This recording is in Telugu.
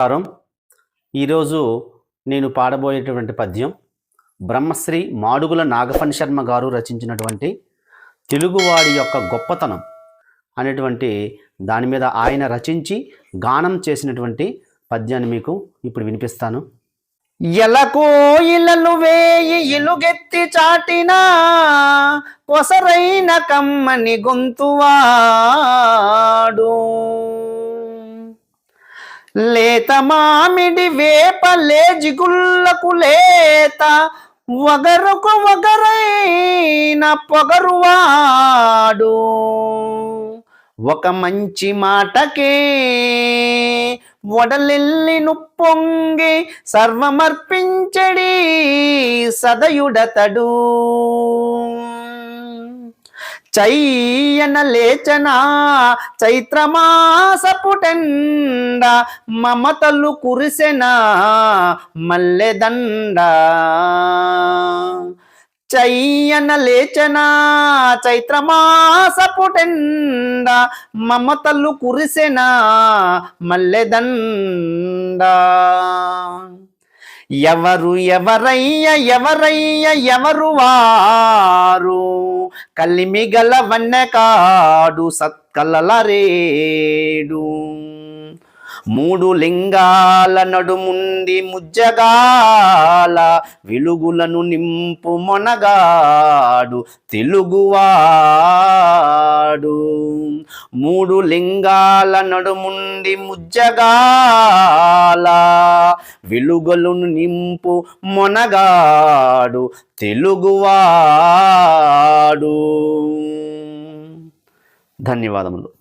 నమస్కారం. ఈరోజు నేను పాడబోయేటువంటి పద్యం బ్రహ్మశ్రీ మాడుగుల నాగఫణి శర్మ గారు రచించినటువంటి తెలుగువాడి యొక్క గొప్పతనం అనేటువంటి దాని మీద ఆయన రచించి గానం చేసినటువంటి పద్యాన్ని మీకు ఇప్పుడు వినిపిస్తాను. ఎలకో ఇలలు వేయి ఇలుగెత్తి చాటినా కొసరైన కమ్మని గొంతువా లేత మామిడి వేప లేజిగుళ్ళకు లేత వగరుకు వగరైన పొగరువాడు. ఒక మంచి మాటకే వడలెల్లి నుప్పొంగి సర్వమర్పించడి సదయుడతడు. చైయన లేచనా చైత్రమాసపుటెండ మమతలు కురిసెనా మల్లెదండ. చైయన లేచనా చైత్రమాసపుటెండ మమతలు కురిసెనా మల్లెదండ. ఎవరు ఎవరయ్య ఎవరయ్య ఎవరు వారు? కలిమిగల వన్నెకాడు సత్కలల రేడు. మూడు లింగాల నడుముంది ముజ్జగాల వెలుగులను నింపు మొనగాడు తెలుగువాడు. మూడు లింగాల నడుముండి ముజ్జగాల వెలుగులను నింపు మొనగాడు తెలుగువాడు. ధన్యవాదములు.